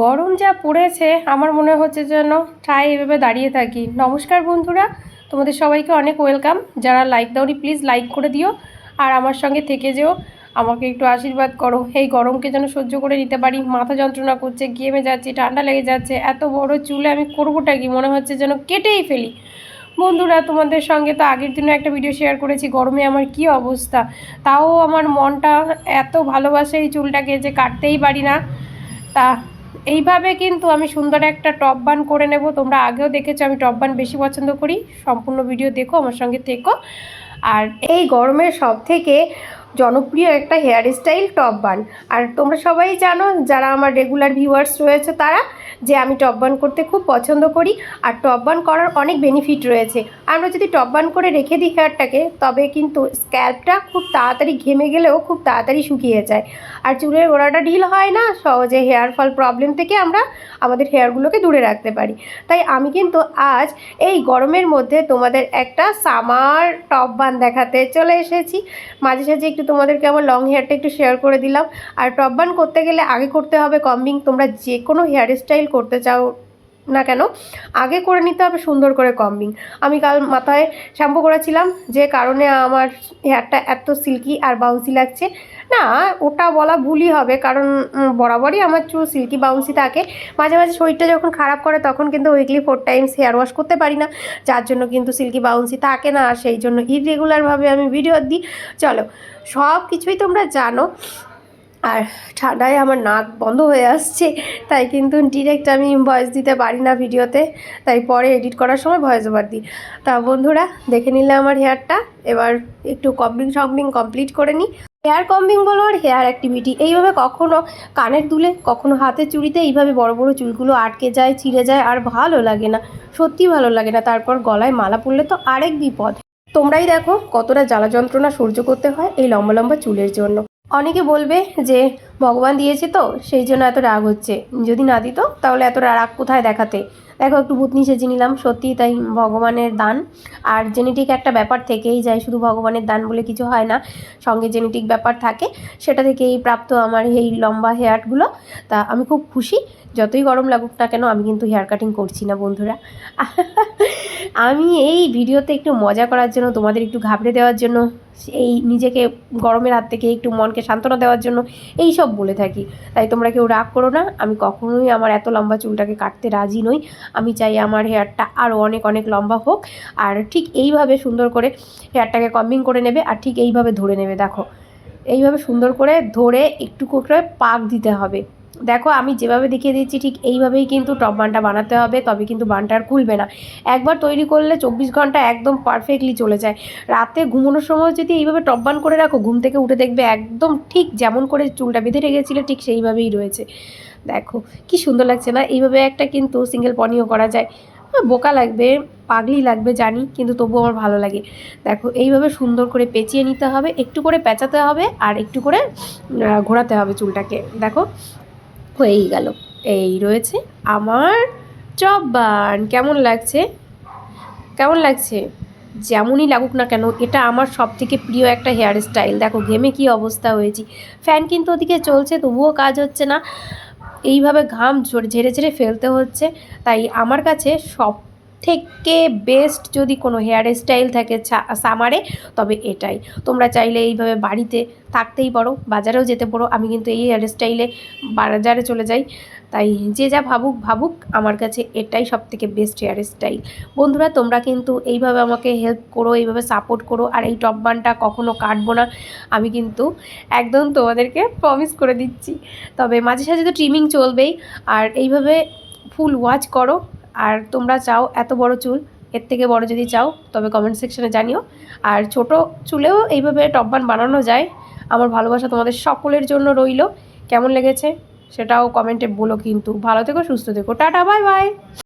গরম যা পড়েছে, আমার মনে হচ্ছে যেন ঠায় এভাবে দাঁড়িয়ে থাকি। নমস্কার বন্ধুরা, তোমাদের সবাইকে অনেক ওয়েলকাম। যারা লাইক দাওনি, প্লিজ লাইক করে দিও। আর আমার সঙ্গে থেকে যেও, আমাকে একটু আশীর্বাদ করো। এই গরমকে যেন সহ্য করে নিতে পারি। মাথা যন্ত্রণা করছে গেমে যাচ্ছি, ঠান্ডা লেগে যাচ্ছে। এত বড় চুলে আমি করবোটা কি? মনে হচ্ছে যেন কেটেই ফেলি। বন্ধুরা, তোমাদের সঙ্গে তো আগের দিনও একটা ভিডিও শেয়ার করেছি। গরমে আমার কি অবস্থা? তাও আমার মনটা এত ভালোবাসে এই চুলটাকে যে কাটতেই পারি না। তা এইভাবে কিন্তু আমি সুন্দর একটা টপ বান করে নেব। তোমরা আগেও দেখেছ, আমি টপ বান বেশি পছন্দ করি। সম্পূর্ণ ভিডিও দেখো, আমার সঙ্গে থেকো। আর এই গরমের সব থেকে জনপ্রিয় একটা হেয়ার স্টাইল টপ বান আর তোমরা সবাই জানো, যারা আমার রেগুলার ভিউয়ার্স রয়েছে তারা, যে আমি টপ বান করতে খুব পছন্দ করি। আর টপ বান করার অনেক বেনিফিট রয়েছে। আমরা যদি টপ বান করে রেখে দিই হেয়ারটাকে তবে কিন্তু স্ক্যাল্পটা খুব তাড়াতাড়ি ঘেমে গেলেও খুব তাড়াতাড়ি শুকিয়ে যায়। আর চুলের গোড়াটা ঢিল হয় না, সহজে হেয়ার ফল প্রবলেম থেকে আমরা আমাদের হেয়ারগুলোকে দূরে রাখতে পারি। তাই আমি কিন্তু আজ এই গরমের মধ্যে তোমাদের একটা সামার টপ বান দেখাতে চলে এসেছি। মাঝে সাঝে একটু তোমাদেরকে আমার লং হেয়ারটা একটু শেয়ার করে দিলাম। আর টপ বান করতে গেলে আগে করতে হবে কম্বিং তোমরা যে কোনো হেয়ার স্টাইল করতে চাও না কেন, আগে করে নিতে হবে সুন্দর করে কম্বিং আমি কাল মাথায় শ্যাম্পু করেছিলাম, যে কারণে আমার হেয়ারটা এত সিল্কি আর বাউন্সি লাগছে। না, ওটা বলা ভুলই হবে, কারণ বরাবরই আমার চুল সিল্কি বাউন্সি থাকে। মাঝে মাঝে শরীরটা যখন খারাপ করে, তখন কিন্তু weekly four times hair wash করতে পারি না। যার জন্য কিন্তু সিল্কি বাউন্সি থাকে না, আর সেই জন্য ইরেগুলারভাবে আমি ভিডিও দিই। চলো সব কিছুই তোমরা জানো। আর ঠান্ডায় আমার নাক বন্ধ হয়ে আসছে, তাই কিন্তু ডিরেক্ট আমি ভয়েস দিতে পারি না ভিডিওতে, তাই পরে এডিট করার সময় ভয়েস ওভার দিই। তা বন্ধুরা, দেখে নিলে আমার হেয়ারটা এবার একটু কম্বিং শম্বিং কমপ্লিট করে নিই। হেয়ার কম্বিং বলো আর হেয়ার অ্যাক্টিভিটি এইভাবে কখনো কানের দুলে, কখনো হাতের চুড়িতে, এইভাবে বড় বড় চুলগুলো আটকে যায়, ছিঁড়ে যায়, আর ভালো লাগে না, সত্যি ভালো লাগে না, তারপর গলায় মালা পরলে তো আরেক বিপদ। তোমরাই দেখো কতটা জ্বালা যন্ত্রণা সহ্য করতে হয় এই লম্বা লম্বা চুলের জন্য। অনেকে বলবে যে ভগবান দিয়েছে তো, সেই জন্য এত রাগ হচ্ছে। যদি না দিত, তাহলে এত রাগ কোথায় দেখাতে? দেখো, একটু ভূতনি সেজে নিলাম সত্যি তাই ভগবানের দান। আর জেনেটিক একটা ব্যাপার থেকেই যায়, শুধু ভগবানের দান বলে কিছু হয় না, সঙ্গে জেনেটিক ব্যাপার থাকে। সেটা থেকেই প্রাপ্ত আমার এই লম্বা হেয়ারগুলো তা আমি খুব খুশি, যতই গরম লাগুক না কেন, আমি কিন্তু হেয়ার কাটিং করছি না, বন্ধুরা। আমি এই ভিডিওতে একটু মজা করার জন্য, তোমাদের একটু ঘাবড়ে দেওয়ার জন্য, এই নিজেকে গরমের হাত থেকে একটু মনকে সান্ত্বনা দেওয়ার জন্য এই সব বলে থাকি। তাই তোমরা কেউ রাগ করো না, আমি কখনোই আমার এত লম্বা চুলটাকে কাটতে রাজি নই। আমি চাই আমার হেয়ারটা আরও অনেক অনেক লম্বা হোক, আর ঠিক এইভাবে সুন্দর করে হেয়ারটাকে কম্বিং করে নেবে, আর ঠিক এইভাবে ধরে নেবে, দেখো। এইভাবে সুন্দর করে ধরে একটু করে পাক দিতে হবে। দেখো, আমি যেভাবে দেখিয়ে দিচ্ছি, ঠিক এইভাবেই কিন্তু টপ বানটা বানাতে হবে, তবে কিন্তু বানটা আর খুলবে না। একবার তৈরি করলে চব্বিশ ঘণ্টা একদম পারফেক্টলি চলে যায়। রাতে ঘুমানোর সময় যদি এইভাবে টপ বান করে রাখো, ঘুম থেকে উঠে দেখবে একদম ঠিক যেমন করে চুলটা বেঁধে রেখেছিলে, ঠিক সেইভাবেই রয়েছে। দেখো, কি সুন্দর লাগছে না? এইভাবে একটা কিন্তু সিঙ্গেল পনিও করা যায়। বোকা লাগবে, পাগলি লাগবে, জানি, কিন্তু তবুও আমার ভালো লাগে। দেখো, এইভাবে সুন্দর করে পেঁচিয়ে নিতে হবে, একটু করে পেঁচাতে হবে, আর একটু করে ঘোরাতে হবে চুলটাকে। দেখো হয়েই গেল। এই রয়েছে আমার চপ বান। কেমন লাগছে? কেমন লাগছে? যেমনই লাগুক না কেন, এটা আমার সব থেকে প্রিয় একটা হেয়ার স্টাইল দেখো, ঘেমে কি অবস্থা হয়েছি। ফ্যান কিন্তু ওদিকে চলছে, তবুও কাজ হচ্ছে না। এইভাবে ঘাম ঝেড়ে ঝেড়ে ফেলতে হচ্ছে। তাই আমার কাছে সব থেকে বেস্ট যদি কোনো হেয়ার স্টাইল থাকে সামারে তবে এটাই। তোমরা চাইলে এইভাবে বাড়িতে থাকতেই পারো, বাজারেও যেতে পারো। আমি কিন্তু এই হেয়ার স্টাইলে বাজারে চলে যাই। তাই যে যা ভাবুক ভাবুক, আমার কাছে এটাই সব থেকে বেস্ট হেয়ার স্টাইল বন্ধুরা, তোমরা কিন্তু এইভাবে আমাকে হেল্প করো, এইভাবে সাপোর্ট করো, আর এই টপ বানটা কখনো কাটবো না। আমি কিন্তু একদম তোমাদেরকে প্রমিস করে দিচ্ছি। তবে মাঝে সাঝে তো ট্রিমিং চলবেই। আর এইভাবে ফুল ওয়াচ করো। আর তোমরা চাও এত বড় চুল, এর থেকে বড় যদি চাও, তবে কমেন্ট সেকশনে জানিও। আর ছোট চুলেও এইভাবে টপ বান বানানো যায়। আমার ভালোবাসা তোমাদের সকলের জন্য রইল। কেমন লেগেছে? সেটাও কমেন্টে বলো কিন্তু। ভালো থেকো, সুস্থ থেকো। Tata bye bye